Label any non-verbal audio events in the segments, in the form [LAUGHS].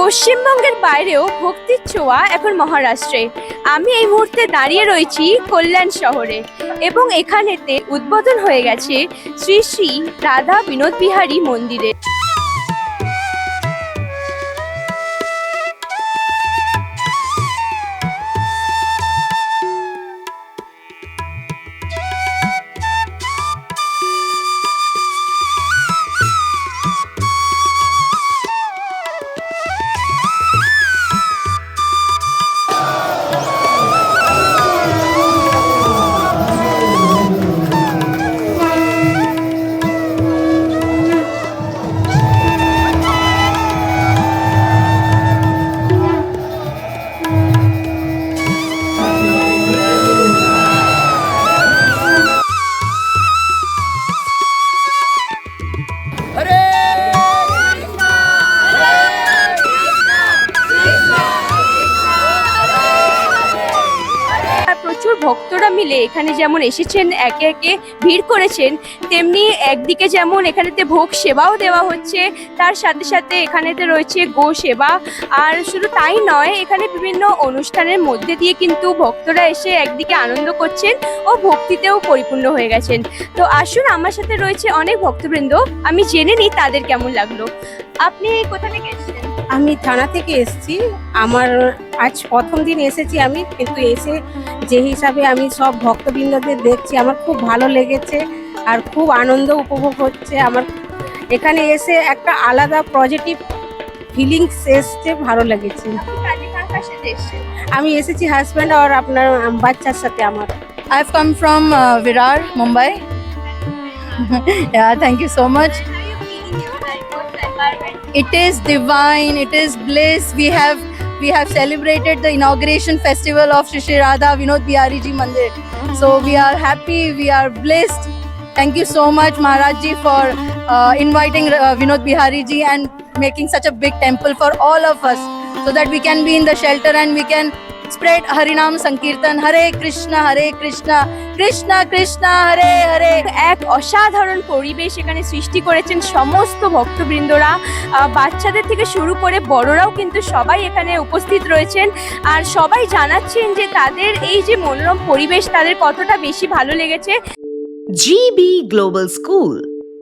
পশ্চিমবঙ্গের বাইরেও ভক্তির ছোঁয়া এখন মহারাষ্ট্রে। আমি এই মুহূর্তে দাঁড়িয়ে রয়েছি কল্যাণ শহরে এবং এখানেতে উদ্বোধন হয়ে গেছে শ্রী শ্রী রাধা বিনোদ বিহারী মন্দিরে। প্রচুর ভক্তরা মিলে এখানে যেমন এসেছেন, একে একে ভিড় করেছেন, তেমনি একদিকে যেমন এখানেতে ভোগ সেবাও দেওয়া হচ্ছে, তার সাথে সাথে এখানেতে রয়েছে গো সেবা। আর শুধু তাই নয়, এখানে বিভিন্ন অনুষ্ঠানের মধ্যে দিয়ে কিন্তু ভক্তরা এসে একদিকে আনন্দ করছেন ও ভক্তিতেও পরিপূর্ণ হয়ে গেছেন। তো আসুন, আমার সাথে রয়েছে অনেক ভক্তবৃন্দ, আমি জেনে নিই তাদের কেমন লাগল। আপনি কোথা থেকে এসেছেন? আমি থানা থেকে এসেছি। আমার আজ প্রথম দিন এসেছি আমি কিন্তু এসে যে হিসাবে আমি সব ভক্তবৃন্দদের দেখছি আমার খুব ভালো লেগেছে আর খুব আনন্দ উপভোগ হচ্ছে আমার এখানে এসে একটা আলাদা পজিটিভ ফিলিংস এসছে ভালো লেগেছে আমি এসেছি হাজব্যান্ড আর আপনার বাচ্চার সাথে আমার I've come from uh, Virar, Mumbai [LAUGHS] thank you so much. It is divine. It is bliss. We have we have celebrated the inauguration festival of Shri Radha Vinod Bihari Ji Mandir. So we are happy. We are blessed. Thank you so much, Maharaj Ji, for uh, inviting uh, Vinod Bihari Ji and making such a big temple for all of us, so that we can be in the shelter and we can spread Harinam Sankirtan. Hare Krishna, Hare Krishna, Krishna Krishna, Hare Hare. এক অসাধারণ পরিবেশ এখানে সৃষ্টি করেছেন সমস্ত ভক্তবৃন্দরা বাচ্চাদের থেকে শুরু করে বড়রাও কিন্তু সবাই এখানে উপস্থিত রয়েছেন আর সবাই জানাচ্ছেন যে তাদের এই যে মনোরম পরিবেশ তাদের কতটা বেশি ভালো লেগেছে Global School,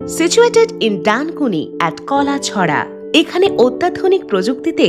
situated in Dankuni at Kola Chhora. এখানে অত্যাধুনিক প্রযুক্তিতে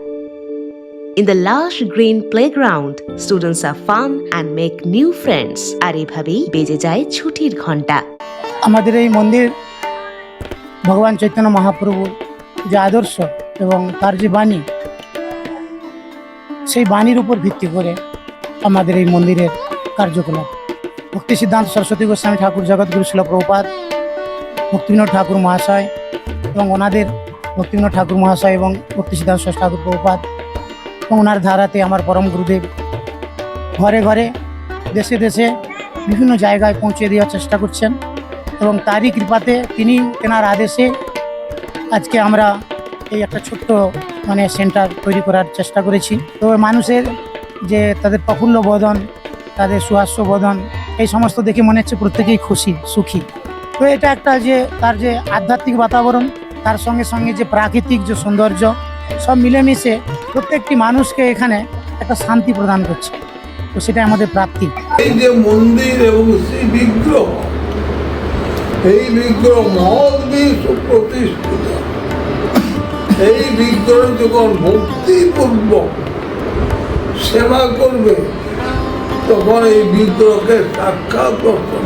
In the lush green playground, students are fun and make new friends. আর এভাবেই বেজে যায় ছুটির ঘণ্টা আমাদের এই মন্দির ভগবান চৈতন্য মহাপ্রভুর যে আদর্শ এবং তার যে বাণী সেই বাণীর উপর ভিত্তি করে আমাদের এই মন্দিরের কার্যকলাপ ভক্তি সিদ্ধান্ত সরস্বতী গোস্বামী ঠাকুর জগৎগুরু শিল প্রভুপাদ ভক্তিবিনোদ ঠাকুর মহাশয় এবং ওনাদের ভক্তিবিনোদ ঠাকুর মহাশয় এবং ভক্তি সিদ্ধান্ত ঠাকুর প্রভুপাদ এবং ওনার ধারাতে আমার পরম গুরুদেব ঘরে ঘরে দেশে দেশে বিভিন্ন জায়গায় পৌঁছে দেওয়ার চেষ্টা করছেন এবং তারই কৃপাতে তিনি তেনার আদেশে আজকে আমরা এই একটা ছোট্ট মানে সেন্টার তৈরি করার চেষ্টা করেছি। তো মানুষের যে তাদের প্রফুল্ল বদন, তাদের সুহাস্য বদন, এই সমস্ত দেখে মনে হচ্ছে প্রত্যেকেই খুশি, সুখী। তো এটা একটা যে তার যে আধ্যাত্মিক বাতাবরণ, তার সঙ্গে সঙ্গে যে প্রাকৃতিক যে সৌন্দর্য সব মিলেমিশে প্রত্যেকটি মানুষকে এখানে একটা শান্তি প্রদান করছে। তো সেটা আমাদের প্রাপ্তি। এই যে মন্দির এবং সেই বিগ্রহ, এই বিগ্রহ মহৎ বিশ্ব প্রতিষ্ঠিত এই বিগ্রহ যখন ভক্তিপূর্বক সেবা করবে, তখন এই বিগ্রহকে সাক্ষাৎ দর্শন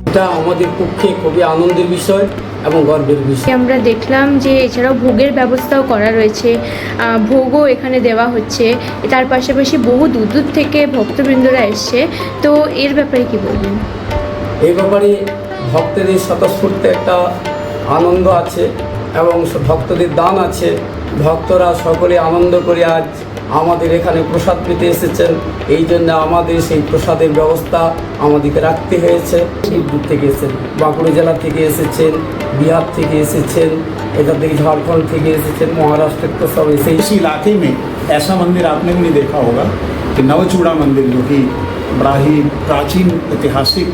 এটা আমাদের পক্ষে খুবই আনন্দের বিষয় এবং গর্বের বিষয়। আমরা দেখলাম যে এছাড়াও ভোগের ব্যবস্থাও করা রয়েছে। ভোগও এখানে দেওয়া হচ্ছে। তার পাশাপাশি বহু দূর দূর থেকে ভক্তবৃন্দরা এসছে। তো এর ব্যাপারে কি বলবেন? এই ব্যাপারে ভক্তদের স্বতঃস্ফূর্ত একটা আনন্দ আছে এবং ভক্তদের দান আছে। ভক্তরা সকলে আনন্দ করে আজ আমাদের এখানে প্রসাদ পেতে এসেছেন এই জন্য আমাদের সেই প্রসাদের ব্যবস্থা আমাদেরকে রাখতে হয়েছে দূর দূর থেকে এসেছেন বাঁকুড়া জেলা থেকে এসেছেন বিহার থেকে এসেছেন এখান থেকে ঝাড়খণ্ড থেকে এসেছেন মহারাষ্ট্রের তো সব এসেই इस इलाके में ऐसा मंदिर आपने भी नहीं देखा होगा कि नवचूड़ा मंदिर जो कि बड़ा ही प्राचीन ऐतिहासिक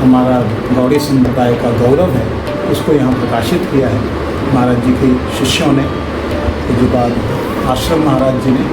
हमारा गौड़ी संप्रदाय का गौरव है उसको यहाँ प्रकाशित किया है महाराज जी के शिष्यों ने उसके बाद आश्रम महाराज जी ने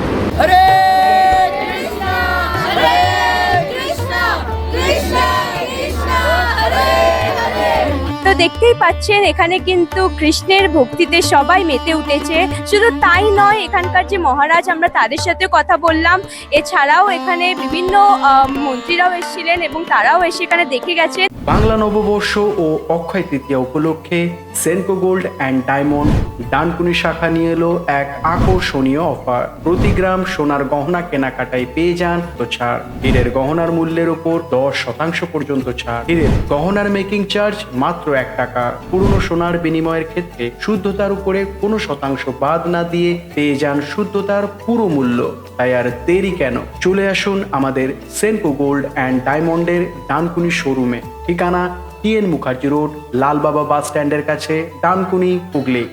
তো দেখতেই পাচ্ছেন এখানে কিন্তু কৃষ্ণের ভক্তিতে সবাই মেতে উঠেছে শুধু তাই নয় এখানকার যে মহারাজ আমরা তাদের সাথে কথা বললাম এছাড়াও এখানে বিভিন্ন আহ, মন্ত্রীরাও এসেছিলেন এবং তারাও এসে এখানে দেখে গেছেন বাংলা নববর্ষ ও অক্ষয় তৃতীয়া উপলক্ষে Senco gold and diamond Dankuni শাখা নিয়ে এলো এক আকর্ষণীয় অফার প্রতি গ্রাম সোনার গহনা কেনাকাটায় পেয়ে যান তো ছাড়। হীরের গহনার মূল্যের উপর দশ শতাংশ পর্যন্ত ছাড়। হীরের গহনার মেকিং চার্জ মাত্র এক টাকা। পুরনো সোনার বিনিময়ের ক্ষেত্রে শুদ্ধতার উপরে কোনো শতাংশ বাদ না দিয়ে পেয়ে যান শুদ্ধতার পুরো মূল্য। তাই আর দেরি কেন? চলে আসুন আমাদের সেনকো গোল্ড অ্যান্ড ডায়মন্ডের ডানকুনি শোরুমে ঠিকানা TN Mukherjee road Lalbaba bus স্ট্যান্ডের কাছে ডানকুনি হুগলি।